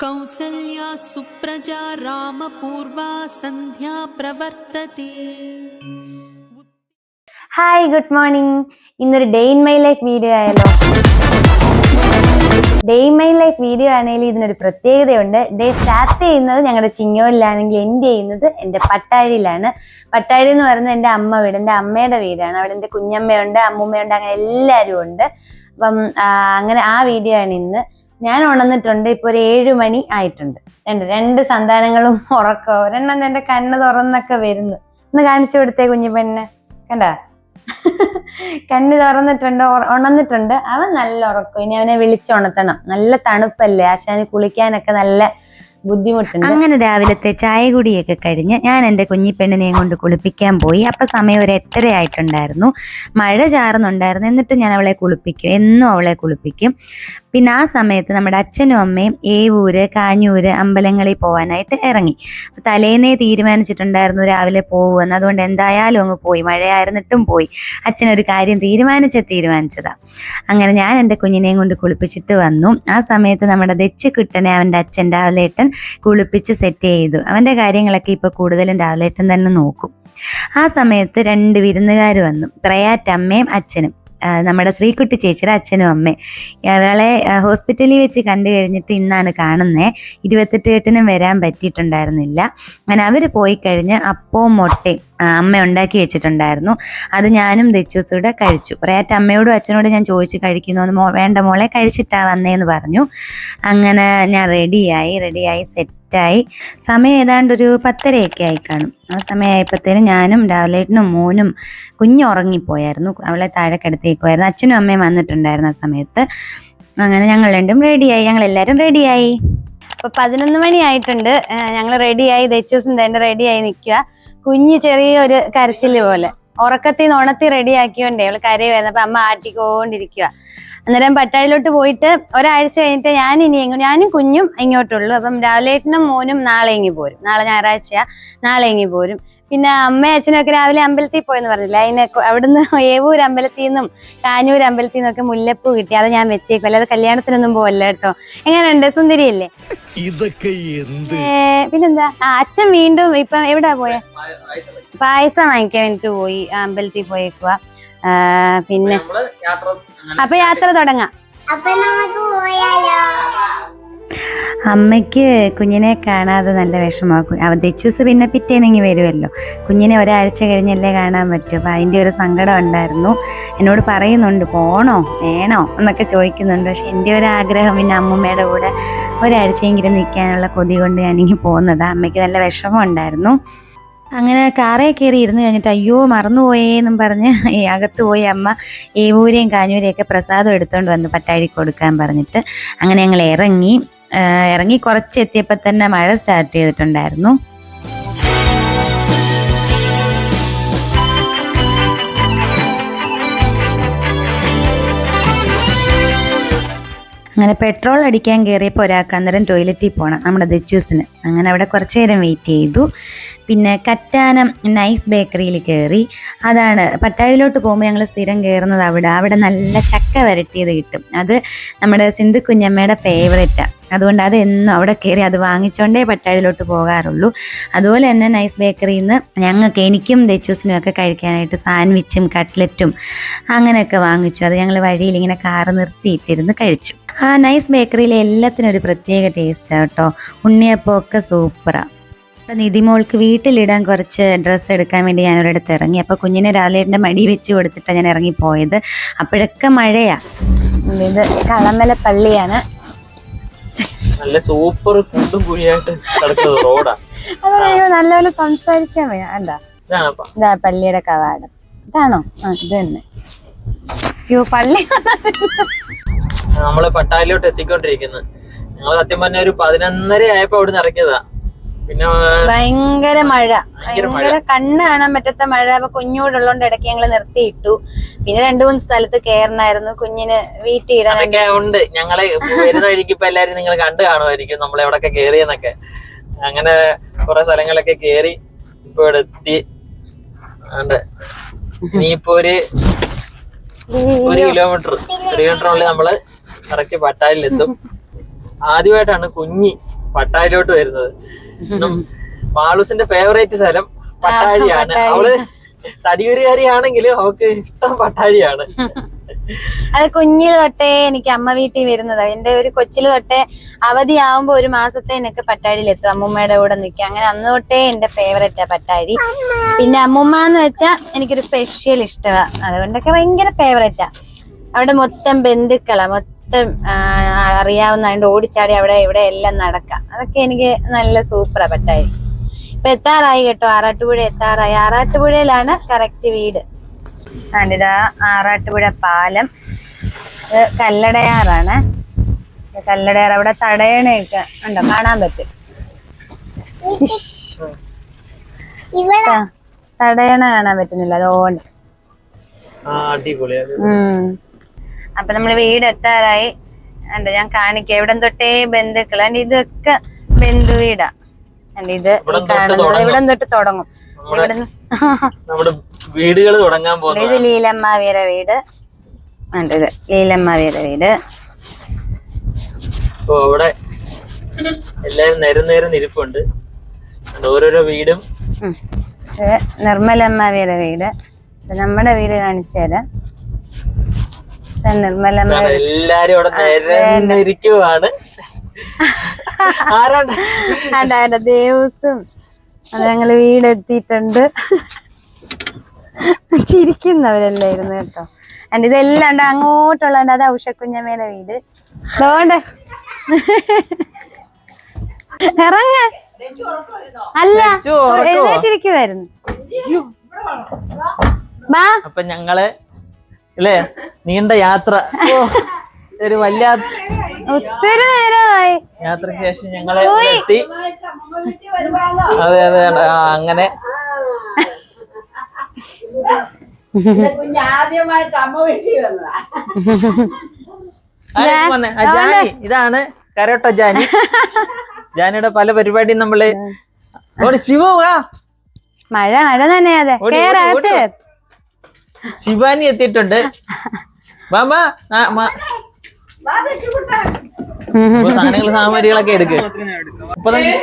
कौसल्या सुप्रजा रामपूर्वा सन्ध्या प्रवर्तते hi good morning ഇന്നൊരു day in my life video ആയാലോ day in my life video ആണെങ്കിൽ ഇതിനൊരു പ്രത്യേകതയുണ്ട് ഡേ സ്റ്റാർട്ട് ചെയ്യുന്നത് ഞങ്ങളുടെ ചിങ്ങോലിലാണെങ്കിൽ എൻഡ് ചെയ്യുന്നത് എൻ്റെ പട്ടാഴിയിലാണ് പട്ടാഴി എന്ന് പറയുന്നത് എൻ്റെ അമ്മ വീട് എൻ്റെ അമ്മയുടെ വീടാണ് അവിടെ എൻ്റെ കുഞ്ഞമ്മയുണ്ട് അമ്മൂമ്മയുണ്ട് അങ്ങനെ എല്ലാവരും ഉണ്ട് അപ്പം ആ, അങ്ങനെ ആ വീഡിയോ ആണ് ഇന്ന് ഞാൻ ഉണർന്നിട്ടുണ്ട് ഇപ്പൊ ഒരു ഏഴു മണി ആയിട്ടുണ്ട്. രണ്ട് രണ്ട് സന്താനങ്ങളും ഉറക്കോ. ഒരെണ്ണം എന്റെ കണ്ണ് തുറന്നൊക്കെ വരുന്നു. ഒന്ന് കാണിച്ചു കൊടുത്തേ കുഞ്ഞു പെണ്ണ്. കണ്ട? കണ്ണ് തുറന്നിട്ടുണ്ട് ഉണർന്നിട്ടുണ്ട് അവൻ നല്ല ഉറക്കം. ഇനി അവനെ വിളിച്ചുണർത്തണം നല്ല തണുപ്പല്ലേ? ആശാന് കുളിക്കാനൊക്കെ നല്ല ബുദ്ധിമുട്ടുണ്ട്. അങ്ങനെ രാവിലത്തെ ചായ കുടിയൊക്കെ കഴിഞ്ഞ് ഞാൻ എന്റെ കുഞ്ഞിപ്പെണ്ണിനെയും കൊണ്ട് കുളിപ്പിക്കാൻ പോയി. അപ്പൊ സമയം ഒരു എട്ടര ആയിട്ടുണ്ടായിരുന്നു. മഴ ചാറുന്നുണ്ടായിരുന്നു. എന്നിട്ട് ഞാൻ അവളെ കുളിപ്പിക്കും. എന്നും അവളെ കുളിപ്പിക്കും. പിന്നെ ആ സമയത്ത് നമ്മുടെ അച്ഛനും അമ്മയും ഏവൂര് കാഞ്ഞൂര് അമ്പലങ്ങളിൽ പോകാനായിട്ട് ഇറങ്ങി. അപ്പൊ തലേന്നേ തീരുമാനിച്ചിട്ടുണ്ടായിരുന്നു രാവിലെ പോകുമെന്ന് അതുകൊണ്ട് എന്തായാലും അങ്ങ് പോയി. മഴയായിരുന്നിട്ടും പോയി. അച്ഛനൊരു കാര്യം തീരുമാനിച്ച തീരുമാനിച്ചതാ. അങ്ങനെ ഞാൻ എന്റെ കുഞ്ഞിനെയും കൊണ്ട് കുളിപ്പിച്ചിട്ട് വന്നു. ആ സമയത്ത് നമ്മുടെ ദച്ച് കിട്ടനെ അവന്റെ അച്ഛൻ രാവിലേട്ടൻ കുളിപ്പിച്ച് സെറ്റ് ചെയ്തു. അവന്റെ കാര്യങ്ങളൊക്കെ ഇപ്പോൾ കൂടുതലും രാവിലേട്ടൻ തന്നെ നോക്കും. ആ സമയത്ത് രണ്ട് വിരുന്നുകാർ വന്നു. പ്രയാറ്റമ്മയും അച്ഛനും. നമ്മുടെ ശ്രീകുട്ടി ചേച്ചിയുടെ അച്ഛനും അമ്മയും. അവളെ ഹോസ്പിറ്റലിൽ വെച്ച് കണ്ടു കഴിഞ്ഞിട്ട് ഇന്നാണ് കാണുന്നത് ഇരുപത്തെട്ട് എട്ടിനും വരാൻ പറ്റിയിട്ടുണ്ടായിരുന്നില്ല. അങ്ങനെ അവർ പോയി കഴിഞ്ഞ് അപ്പവും മുട്ടയും അമ്മ ഉണ്ടാക്കി വെച്ചിട്ടുണ്ടായിരുന്നു. അത് ഞാനും ദച്ചൂസൂടെ കഴിച്ചു. പറയാറ്റ് അമ്മയോടും അച്ഛനോടും ഞാൻ ചോദിച്ചു കഴിക്കുന്നു? വേണ്ട മോളെ കഴിച്ചിട്ടാ വന്നേന്ന് പറഞ്ഞു. അങ്ങനെ ഞാൻ റെഡിയായി റെഡിയായി സെറ്റായി സമയം ഏതാണ്ട് ഒരു പത്തരയൊക്കെ ആയി കാണും ആ സമയമായപ്പോഴത്തേനും ഞാനും രാവിലേട്ടനും മോനും കുഞ്ഞു ഉറങ്ങിപ്പോയായിരുന്നു അവളെ താഴെ കിടത്തേക്കുമായിരുന്നു അച്ഛനും അമ്മയും വന്നിട്ടുണ്ടായിരുന്നു ആ സമയത്ത്. അങ്ങനെ ഞങ്ങൾ രണ്ടും റെഡിയായി. ഞങ്ങൾ എല്ലാവരും റെഡിയായി. അപ്പൊ പതിനൊന്ന് മണി ആയിട്ടുണ്ട്. ഞങ്ങൾ റെഡിയായി. ദച്ചൂസും തന്നെ റെഡിയായി നിൽക്കുക കുഞ്ഞ് ചെറിയൊരു കരച്ചിൽ പോലെ. ഉറക്കത്തിൽ നിന്ന് ഉണത്തി റെഡിയാക്കിയോണ്ടേ അവൾ കരയുമായിരുന്നു അപ്പൊ അമ്മ ആട്ടിക്കൊണ്ടിരിക്കുക അന്നേരം പട്ടായിലോട്ട് പോയിട്ട് ഒരാഴ്ച കഴിഞ്ഞിട്ട് ഞാൻ ഇനി എങ്ങോ ഞാനും കുഞ്ഞും ഇങ്ങോട്ടുള്ളൂ. അപ്പം രാവിലേട്ടനും മോനും നാളെ ഇങ്ങി പോരും. നാളെ ഞായറാഴ്ചയാ. നാളെ ഇങ്ങി പോരും. പിന്നെ അമ്മയും അച്ഛനൊക്കെ ഒക്കെ രാവിലെ അമ്പലത്തിൽ പോയെന്ന് പറഞ്ഞില്ല? അതിനെ അവിടുന്ന് ഏവൂർ അമ്പലത്തിൽ നിന്നും കാഞ്ഞൂർ അമ്പലത്തിൽ നിന്നൊക്കെ മുല്ലപ്പൂ കിട്ടി. അത് ഞാൻ വെച്ചേക്കും. അല്ലാതെ കല്യാണത്തിനൊന്നും പോവല്ല കേട്ടോ. എങ്ങനെയുണ്ട്? സുന്ദരിയല്ലേ? ഇതൊക്കെ എന്ത്? പിന്നെന്താ? അച്ഛൻ വീണ്ടും ഇപ്പം എവിടാ പോയെ? പായസം വാങ്ങിക്കാൻ. വേണ്ടിട്ട് പോയി. അമ്പലത്തിൽ പോയേക്കുക പിന്നെ. അപ്പൊ യാത്ര തുടങ്ങാം. അമ്മയ്ക്ക് കുഞ്ഞിനെ കാണാതെ നല്ല വിഷമാക്കും അവ ദച്ചൂസ് പിന്നെ പിറ്റേന്നെങ്കിൽ വരുമല്ലോ കുഞ്ഞിനെ ഒരാഴ്ച കഴിഞ്ഞല്ലേ കാണാൻ പറ്റും. അപ്പൊ അതിന്റെ ഒരു സങ്കടം ഉണ്ടായിരുന്നു. എന്നോട് പറയുന്നുണ്ട് പോണോ? വേണോ? എന്നൊക്കെ ചോദിക്കുന്നുണ്ട്. പക്ഷെ എന്റെ ഒരു ആഗ്രഹം പിന്നെ അമ്മൂമ്മയുടെ കൂടെ ഒരാഴ്ചയെങ്കിലും നിൽക്കാനുള്ള കൊതി കൊണ്ട് ഞാനിങ്ങി പോകുന്നത് അമ്മയ്ക്ക് നല്ല വിഷമം ഉണ്ടായിരുന്നു. അങ്ങനെ കാറേ കയറി ഇരുന്ന് കഴിഞ്ഞിട്ട് അയ്യോ മറന്നുപോയേന്നും പറഞ്ഞ് അകത്ത് പോയി അമ്മ ഏവൂരെയും കാഞ്ഞൂരെയും ഒക്കെ പ്രസാദം എടുത്തുകൊണ്ട് വന്ന് പട്ടാഴി കൊടുക്കാൻ പറഞ്ഞിട്ട് അങ്ങനെ ഞങ്ങൾ ഇറങ്ങി. ഇറങ്ങി കുറച്ച് എത്തിയപ്പോൾ തന്നെ മഴ സ്റ്റാർട്ട് ചെയ്തിട്ടുണ്ടായിരുന്നു. അങ്ങനെ പെട്രോൾ അടിക്കാൻ കയറിയപ്പോൾ ഒരാൾക്ക് അന്നേരം ടോയ്ലറ്റിൽ പോകണം നമ്മുടെ ദച്ചൂസിന് അങ്ങനെ അവിടെ കുറച്ച് നേരം വെയിറ്റ് ചെയ്തു. പിന്നെ കറ്റാനം നൈസ് ബേക്കറിയിൽ കയറി അതാണ് പട്ടാഴിലോട്ട് പോകുമ്പോൾ ഞങ്ങൾ സ്ഥിരം കയറുന്നത് അവിടെ. അവിടെ നല്ല ചക്ക വരട്ടിയത് കിട്ടും. അത് നമ്മുടെ സിന്ധു കുഞ്ഞമ്മയുടെ ഫേവറേറ്റാണ് അതുകൊണ്ട് അത് എന്നും അവിടെ കയറി അത് വാങ്ങിച്ചോണ്ടേ പട്ടാഴിലോട്ട് പോകാറുള്ളൂ. അതുപോലെ തന്നെ നൈസ് ബേക്കറിയിൽ നിന്ന് ഞങ്ങൾക്ക് എനിക്കും ദച്ചൂസിനും ഒക്കെ കഴിക്കാനായിട്ട് സാൻഡ്വിച്ചും കട്ട്ലറ്റും അങ്ങനെയൊക്കെ വാങ്ങിച്ചു. അത് ഞങ്ങൾ വഴിയിൽ ഇങ്ങനെ കാറ് നിർത്തിയിട്ടിരുന്ന് കഴിച്ചു. ആ നൈസ് ബേക്കറിയിലെ എല്ലാത്തിനും ഒരു പ്രത്യേക ടേസ്റ്റാണ് കേട്ടോ. ഉണ്ണിയപ്പമൊക്കെ സൂപ്പറാണ് അപ്പം നിധിമോൾക്ക് വീട്ടിലിടാൻ കുറച്ച് ഡ്രസ്സ് എടുക്കാൻ വേണ്ടി ഞാൻ ഒരിടത്ത് ഇറങ്ങി. അപ്പോൾ കുഞ്ഞിനെ രാവിലെ എന്റെ മടി വെച്ച് കൊടുത്തിട്ടാണ് ഞാൻ ഇറങ്ങിപ്പോയത്. അപ്പോഴൊക്കെ മഴയാ. ഇത് കളമല പള്ളിയാണ്. നല്ല സൂപ്പർ കുണ്ടും കുഴിയായിട്ട് കിടക്കുന്നത് റോഡാ. അയ്യോ നല്ലപോലെ സംസാരിക്കാൻ വയ്യ അല്ല ഇതാണപ്പ ഇതാ പള്ളിയുടെ കവാടം. ഇതാണോ? ആ ഇത് തന്നെ. അയ്യോ പള്ളി നമ്മൾ പട്ടാലിലോട്ട് എത്തിക്കൊണ്ടിരിക്കുന്നത് ഞങ്ങൾ സത്യം പറഞ്ഞ ഒരു പതിനൊന്നര ആയപ്പോ അവിടെ നിന്ന് ഇറങ്ങിയതാ. പിന്നെ ഭയങ്കര മഴ. ഭയങ്കര. കണ്ണ് കാണാൻ പറ്റാത്ത മഴ. അപ്പൊ കുഞ്ഞോടുള്ളോണ്ട് ഇടയ്ക്ക് ഞങ്ങൾ നിർത്തിയിട്ടു. പിന്നെ രണ്ടു മൂന്ന് സ്ഥലത്ത് കേറണായിരുന്നു. കുഞ്ഞിന് വീട്ടിൽ ഇടാൻ ഉണ്ട്. ഞങ്ങളെ വരുന്ന വഴിക്ക് ഇപ്പൊ എല്ലാരും നിങ്ങൾ കണ്ടു കാണുമായിരിക്കും. നമ്മൾ എവിടൊക്കെ കേറിയെന്നൊക്കെ. അങ്ങനെ കുറെ സ്ഥലങ്ങളൊക്കെ കേറി ഇപ്പൊ ഇവിടെ എത്തി ഇനിയിപ്പോ ഒരു ഒരു കിലോമീറ്റർ. ഒരു കിലോമീറ്ററിനുള്ളിൽ നമ്മൾ കറക്റ്റ് പട്ടാലിലെത്തും ആദ്യമായിട്ടാണ് കുഞ്ഞി പട്ടാഴിലോട്ട് വരുന്നത്. മാളൂസിന്റെ ഫേവറേറ്റ് സ്ഥലം പട്ടാഴിയാണ്. പട്ടാഴി. അവൾ തടിയൂരുകാരിയാണെങ്കിലും അവക്ക് ഇഷ്ടം പട്ടാഴിയാണ്. അത് കുഞ്ഞിൽ തൊട്ടേ എനിക്ക് അമ്മ വീട്ടിൽ വരുന്നത്. എന്റെ ഒരു കൊച്ചിൽ തൊട്ടേ അവധിയാവുമ്പോ ഒരു മാസത്തെ എനിക്ക് പട്ടാഴിയിലെത്തും. അമ്മൂമ്മയുടെ കൂടെ നിൽക്കുക അങ്ങനെ അന്ന് തൊട്ടേ എന്റെ ഫേവറേറ്റാ പട്ടാഴി. പിന്നെ അമ്മൂമ്മ എന്ന് വെച്ചാൽ എനിക്കൊരു സ്പെഷ്യൽ ഇഷ്ടമാണ് അതുകൊണ്ടൊക്കെ ഭയങ്കര ഫേവറേറ്റാ അവിടെ മൊത്തം ബന്ധുക്കളാ. മൊത്തം ആ, അറിയാവുന്ന അതിന്റെ ഓടിച്ചാടി അവിടെ ഇവിടെ എല്ലാം നടക്കാം. അതൊക്കെ എനിക്ക് നല്ല സൂപ്പറാ പെട്ടായി. ഇപ്പൊ എത്താറായി കേട്ടോ ആറാട്ടുപുഴ എത്താറായി. ആറാട്ടുപുഴയിലാണ് കറക്റ്റ് വീട്. കണ്ടിതാ ആറാട്ടുപുഴ പാലം. ഇത് കല്ലടയാറാണ്. കല്ലടയാർ അവിടെ തടയണയൊക്കെ ഉണ്ടോ? കാണാൻ പറ്റും. ഇവിടെ തടയണ കാണാൻ പറ്റുന്നില്ല അതുകൊണ്ട്. ഉം. അപ്പൊ നമ്മൾ വീട് എത്താറായി എന്താ ഞാൻ കാണിക്കാം. എവിടം തൊട്ടേ ബന്ധുക്കൾ അണ്ട് ഇതൊക്കെ ബന്ധു വീടാ അണ്ട് ഇത് കാണുന്നത്. ഇവിടം തൊട്ട് തുടങ്ങും. വീടുകൾ തുടങ്ങാൻ ഇത് പോകുന്നത് ലീലമ്മാവിയുടെ വീട്. ഉണ്ട് ഇത് ലീലമ്മാവിയുടെ വീട്. ഇവിടെ എല്ലാരും നേരം നേരം ഇരിപ്പുണ്ട്. ഓരോരോ വീടും. നിർമ്മലമ്മാവിയുടെ വീട്. നമ്മുടെ വീട് കാണിച്ചു തരാം. എല്ലാരും അവിടെ നിരന്നിരിക്കുവാണ് ആരാണ്ട് ദേവസും അത് ഞങ്ങൾ വീടെത്തിയിട്ടുണ്ട്. ചിരിക്കുന്നവരല്ലായിരുന്നു കേട്ടോ. എന്റെ ഇതെല്ലാം ഉണ്ട് അങ്ങോട്ടുള്ള അത് ഔഷക്കുഞ്ഞമ്മയുടെ വീട്. അതുകൊണ്ട് ഇറങ്ങ. അല്ല? എഴുന്നേറ്റിരിക്കുവായിരുന്നു. അപ്പൊ ഞങ്ങൾ അല്ലേ നീണ്ട യാത്ര. ഒരു വലിയ ഒത്തിരി നേരമായി. യാത്രയ്ക്ക് ശേഷം ഞങ്ങളെ എത്തി അതെ അതെ അങ്ങനെ. അമ്മ വീട്ടിൽ വന്നതാ ജാനി. ഇതാണ് കരോട്ട ജാനി. ജാനിയുടെ പല പരിപാടിയും നമ്മൾ ശിവ മഴ മഴ തന്നെ അതെ. ശിവാനി എത്തിയിട്ടുണ്ട്. മാമ സാധനങ്ങൾ സാമഗ്രികളൊക്കെ എടുക്ക്. അപ്പൊ തന്നെ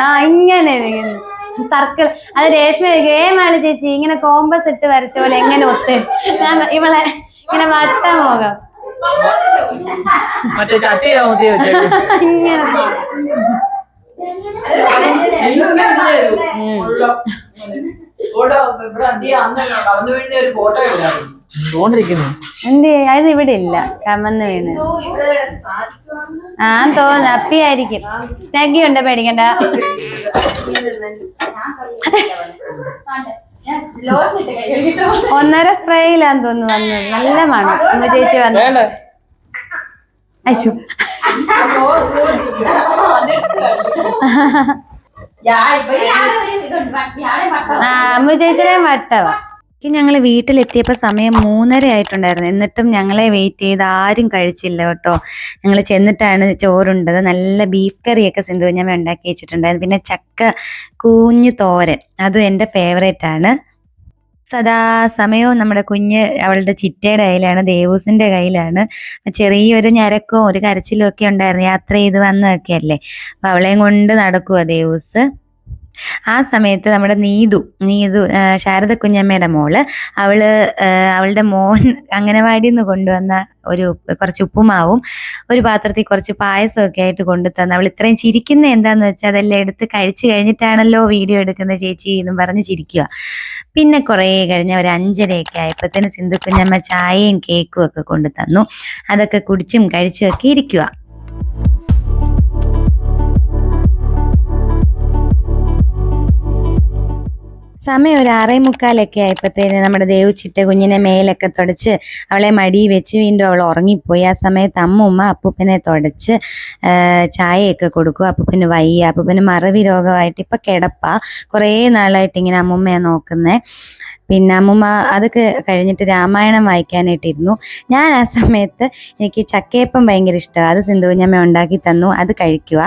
ആ ഇങ്ങനെ സർക്കിൾ അത് രേഷ്മ ഗെയിമാണ് ചേച്ചി ഇങ്ങനെ കോമ്പസ് ഇട്ട് വരച്ച പോലെ എങ്ങനെ ഒത്ത്? ഞാൻ ഇവളെ ഇങ്ങനെ വട്ട പോകാം മറ്റേ ചട്ടി ഇങ്ങനെ. എന്ത് അത് ഇവിടെ ഇല്ല. കമന്ന് വീണ്. ആ തോന്നുന്നു അപ്പിയായിരിക്കും സ്നഗി ഉണ്ട്? പേടിക്കണ്ട. ഒന്നര സ്പ്രേയിലാന്ന് തോന്നുന്നു വന്നത്. നല്ല മണം. ചേച്ചി വന്നു. അയച്ചു ചേച്ചിയുടെ വട്ടവ. ഞങ്ങൾ വീട്ടിലെത്തിയപ്പോൾ സമയം മൂന്നര ആയിട്ടുണ്ടായിരുന്നു. എന്നിട്ടും ഞങ്ങളെ വെയിറ്റ് ചെയ്ത് ആരും കഴിച്ചില്ല കേട്ടോ. ഞങ്ങൾ ചെന്നിട്ടാണ് ചോറുണ്ടത്. നല്ല ബീഫ് കറിയൊക്കെ സിന്ധു ഞാൻ ഉണ്ടാക്കി വെച്ചിട്ടുണ്ടായിരുന്നു. പിന്നെ ചക്ക കൂഞ്ഞു തോരൻ. അതും എന്റെ ഫേവറേറ്റ് ആണ്. സദാ സമയവും നമ്മുടെ കുഞ്ഞ് അവളുടെ ചിറ്റയുടെ കയ്യിലാണ് ദേവൂസിന്റെ കയ്യിലാണ്. ചെറിയൊരു ഞരക്കവും ഒരു കരച്ചിലും ഒക്കെ ഉണ്ടായിരുന്നു. യാത്ര ചെയ്ത് വന്നതൊക്കെ അല്ലേ അപ്പൊ അവളെയും കൊണ്ട് നടക്കുക ദേവൂസ്. ആ സമയത്ത് നമ്മുടെ നീതു നീതു ശാരദ കുഞ്ഞമ്മയുടെ മോൾ അവൾ അവളുടെ മോൻ അംഗനവാടിയിൽ നിന്ന് കൊണ്ടുവന്ന ഒരു കുറച്ച് ഉപ്പുമാവും ഒരു പാത്രത്തിൽ കുറച്ച് പായസമൊക്കെ ആയിട്ട് കൊണ്ടു തന്നു അവൾ ഇത്രയും ചിരിക്കുന്ന എന്താന്ന് വെച്ചാൽ അതെല്ലാം എടുത്ത് കഴിച്ചു കഴിഞ്ഞിട്ടാണല്ലോ വീഡിയോ എടുക്കുന്ന ചേച്ചി എന്നും പറഞ്ഞ് ചിരിക്കുക. പിന്നെ കുറേ കഴിഞ്ഞ ഒരു അഞ്ചരയൊക്കെ ആയപ്പോഴത്തേന് സിന്ധു കുഞ്ഞമ്മ ചായയും കേക്കും ഒക്കെ കൊണ്ടു തന്നു അതൊക്കെ കുടിച്ചും കഴിച്ചും ഒക്കെ ഇരിക്കുക. സമയം ഒരു ആറേ മുക്കാലൊക്കെ ആയപ്പോഴത്തേന് നമ്മുടെ ചിറ്റ കുഞ്ഞിനെ മേലൊക്കെ തുടച്ച് അവളെ മടി വെച്ച് വീണ്ടും അവൾ ഉറങ്ങിപ്പോയി. ആ സമയത്ത് അമ്മുമ്മ അപ്പൂപ്പനെ തുടച്ച് ചായയൊക്കെ കൊടുക്കും. അപ്പൂപ്പന് വയ്യ. അപ്പൂപ്പന് മറവി രോഗമായിട്ട് ഇപ്പം കിടപ്പാ. കുറേ നാളായിട്ട് ഇങ്ങനെ അമ്മുമ്മയെ നോക്കുന്നേ. പിന്നെ അമ്മമ്മ അതൊക്കെ കഴിഞ്ഞിട്ട് രാമായണം വായിക്കാനായിട്ടിരുന്നു. ഞാൻ ആ സമയത്ത് എനിക്ക് ചക്കയപ്പം ഭയങ്കര ഇഷ്ടമാണ് അത് സിന്ധു കുഞ്ഞമ്മ ഉണ്ടാക്കി തന്നു. അത് കഴിക്കുക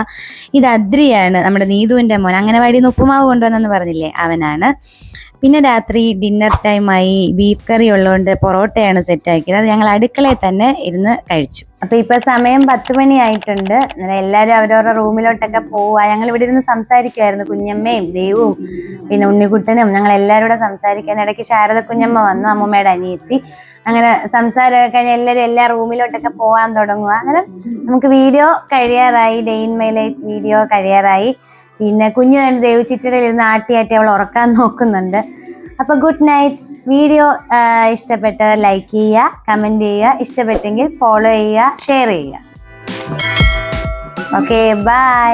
ഇത് അദ്രിയാണ് നമ്മുടെ നീതുവിന്റെ മോൻ. അംഗനവാടിയിൽ നിന്ന് ഉപ്പുമാവ് കൊണ്ടുവന്നെന്ന് പറഞ്ഞില്ലേ? അവനാണ്. പിന്നെ രാത്രി ഡിന്നർ ടൈമായി ബീഫ് കറി ഉള്ളതുകൊണ്ട് പൊറോട്ടയാണ് സെറ്റ് ആക്കിയത്. അത് ഞങ്ങൾ അടുക്കളയിൽ തന്നെ ഇരുന്ന് കഴിച്ചു. അപ്പൊ ഇപ്പൊ സമയം പത്ത് മണി ആയിട്ടുണ്ട്. അന്നേരം എല്ലാവരും അവരവരുടെ റൂമിലോട്ടൊക്കെ പോവാ ഞങ്ങൾ ഇവിടെ ഇരുന്ന് സംസാരിക്കുമായിരുന്നു കുഞ്ഞമ്മയും ദേവും പിന്നെ ഉണ്ണിക്കുട്ടനും ഞങ്ങൾ എല്ലാവരും കൂടെ സംസാരിക്കാൻ ഇടയ്ക്ക് ശാരദ കുഞ്ഞമ്മ വന്നു അമ്മമ്മയുടെ അനിയത്തി. അങ്ങനെ സംസാരമൊക്കെ കഴിഞ്ഞ് എല്ലാവരും എല്ലാ റൂമിലോട്ടൊക്കെ പോകാൻ തുടങ്ങുക. അങ്ങനെ നമുക്ക് വീഡിയോ കഴിയാറായി. Day in my life video കഴിയാറായി. പിന്നെ കുഞ്ഞു തന്നെ ദേവിച്ചിട്ടിടയിലിരുന്ന് ആട്ടി അവൾ ഉറക്കാൻ നോക്കുന്നുണ്ട്. അപ്പൊ ഗുഡ് നൈറ്റ് വീഡിയോ ഇഷ്ടപ്പെട്ട ലൈക്ക് ചെയ്യുക കമന്റ് ചെയ്യുക ഇഷ്ടപ്പെട്ടെങ്കിൽ ഫോളോ ചെയ്യുക ഷെയർ ചെയ്യുക. Okay bye